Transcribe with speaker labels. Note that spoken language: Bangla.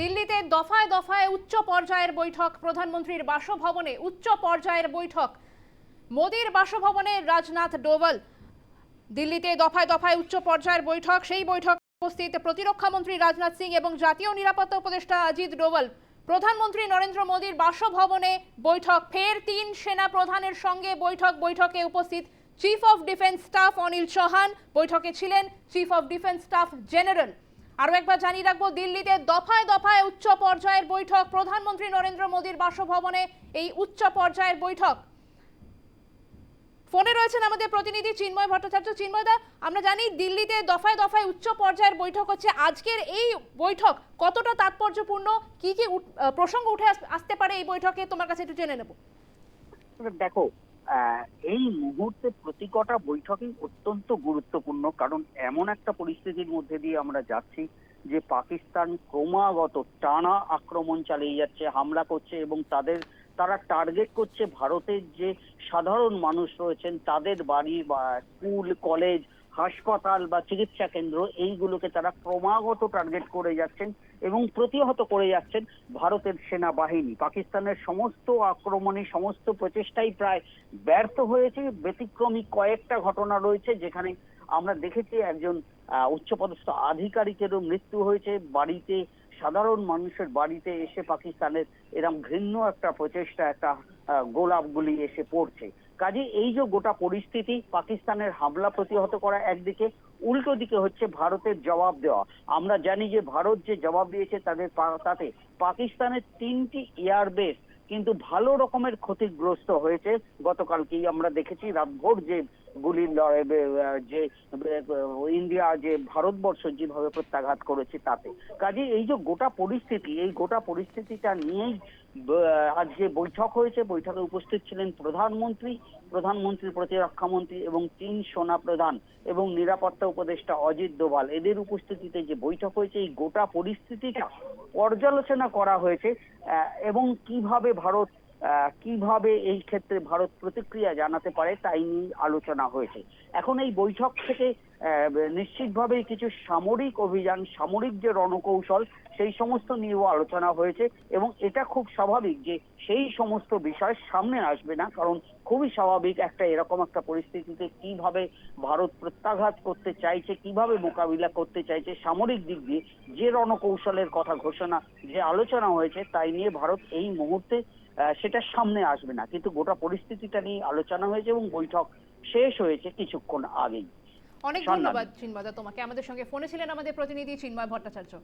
Speaker 1: দিল্লিতে দফায় দফায় উচ্চ পর্যায়ের বৈঠক, প্রধানমন্ত্রীর বাসভবনে উচ্চ পর্যায়ের বৈঠক। মোদীর বাসভবনে রাজনাথ ডোভাল। দিল্লিতে দফায় দফায় উচ্চ পর্যায়ের বৈঠক, সেই বৈঠক উপস্থিত প্রতিরক্ষা মন্ত্রী রাজনাথ সিং এবং জাতীয় নিরাপত্তা উপদেষ্টা অজিত ডোভাল। প্রধানমন্ত্রী নরেন্দ্র মোদীর বাসভবনে বৈঠক, ফের তিন সেনা প্রধানের সঙ্গে বৈঠক, বৈঠকে উপস্থিত chief of defence staff Anil Chauhan. বৈঠকে ছিলেন chief of defence staff general আরও একবার জানিয়ে রাখব, দিল্লিতে দফায় দফায় উচ্চ পর্যায়ের বৈঠক। প্রধানমন্ত্রী নরেন্দ্র মোদীর বাসভবনে এই উচ্চ পর্যায়ের বৈঠক। ফোনে রয়েছেন আমাদের প্রতিনিধি চিন্ময় ভট্টাচার্য। চিন্ময়দা আমরা জানি দিল্লিতে দফায় দফায় উচ্চ পর্যায়ের বৈঠক হচ্ছে। আজকের এই বৈঠক কতটা তাৎপর্যপূর্ণ? কি কি প্রসঙ্গ উঠে আস- আসতে পারে এই বৈঠকে? তোমার কাছে একটু জেনে নেব।
Speaker 2: দেখো এই মুহূর্তে প্রতি কটা বৈঠকই অত্যন্ত গুরুত্বপূর্ণ, কারণ এমন একটা পরিস্থিতির মধ্যে দিয়ে আমরা যাচ্ছি যে পাকিস্তান ক্রমাগত টানা আক্রমণ চালিয়ে যাচ্ছে, হামলা করছে এবং তাদের, তারা টার্গেট করছে ভারতের যে সাধারণ মানুষ রয়েছেন, তাদের বাড়ি বা স্কুল কলেজ হাসপাতাল বা চিকিৎসা কেন্দ্র, এইগুলোকে তারা ক্রমাগত টার্গেট করে যাচ্ছেন এবং প্রতিহত করে যাচ্ছেন ভারতের সেনাবাহিনী। পাকিস্তানের সমস্ত আক্রমণে, সমস্ত প্রচেষ্টাই প্রায় ব্যর্থ হয়েছে। ব্যতিক্রমী কয়েকটা ঘটনা রয়েছে যেখানে আমরা দেখেছি একজন উচ্চপদস্থ আধিকারিকেরও মৃত্যু হয়েছে। বাড়িতে সাধারণ মানুষের বাড়িতে এসে পাকিস্তানের এরম ঘৃণ্য একটা প্রচেষ্টা, একটা গোলাপগুলি এসে পড়ছে। কাজে এই যে গোটা পরিস্থিতি পাকিস্তানের হামলা প্রতিহত করা একদিকে, উল্টো দিকে হচ্ছে ভারতের জবাব দেওয়া। আমরা জানি যে ভারত যে জবাব দিয়েছে তাদের তাতে পাকিস্তানের তিনটি এয়ারবেস কিন্তু ভালো রকমের ক্ষতিগ্রস্ত হয়েছে। গতকালকেই আমরা দেখেছি রাতভর যে গুলির লড়াই যে ইন্ডিয়া যে ভারতবর্ষ যেভাবে প্রত্যাঘাত করেছে তাতে। কাজে এই যে গোটা পরিস্থিতি, এই গোটা পরিস্থিতিটা নিয়েই আজকে বৈঠক হয়েছে, বৈঠকে উপস্থিত ছিলেন প্রধানমন্ত্রী প্রধানমন্ত্রী প্রতিরক্ষা মন্ত্রী এবং তিন সেনা প্রধান এবং নিরাপত্তা উপদেষ্টা অজিত দোভাল। এদের উপস্থিতিতে যে বৈঠক হয়েছে, এই গোটা পরিস্থিতিটা পর্যালোচনা করা হয়েছে এবং কীভাবে ভারত কীভাবে এই ক্ষেত্রে ভারত প্রতিক্রিয়া জানাতে পারে তাই নিয়ে আলোচনা হয়েছে। এখন এই বৈঠক থেকে নিশ্চিতভাবেই কিছু সামরিক অভিযান, সামরিক যে রণকৌশল, সেই সমস্ত নিয়েও আলোচনা হয়েছে এবং এটা খুব স্বাভাবিক যে সেই সমস্ত বিষয় সামনে আসবে না, কারণ খুবই স্বাভাবিক একটা এরকম একটা পরিস্থিতিতে কীভাবে ভারত প্রত্যাঘাত করতে চাইছে, কীভাবে মোকাবিলা করতে চাইছে, সামরিক দিক দিয়ে যে রণকৌশলের কথা ঘোষণা, যে আলোচনা হয়েছে তাই নিয়ে ভারত এই মুহূর্তে সেটা সামনে আসবে না। কিন্তু গোটা পরিস্থিতিটা নিয়ে আলোচনা হয়েছে এবং বৈঠক শেষ হয়েছে কিছুক্ষণ আগেই।
Speaker 1: অনেক ধন্যবাদ চিন্ময়দা তোমাকে। আমাদের সঙ্গে ফোনে ছিলেন আমাদের প্রতিনিধি চিন্ময় ভট্টাচার্য।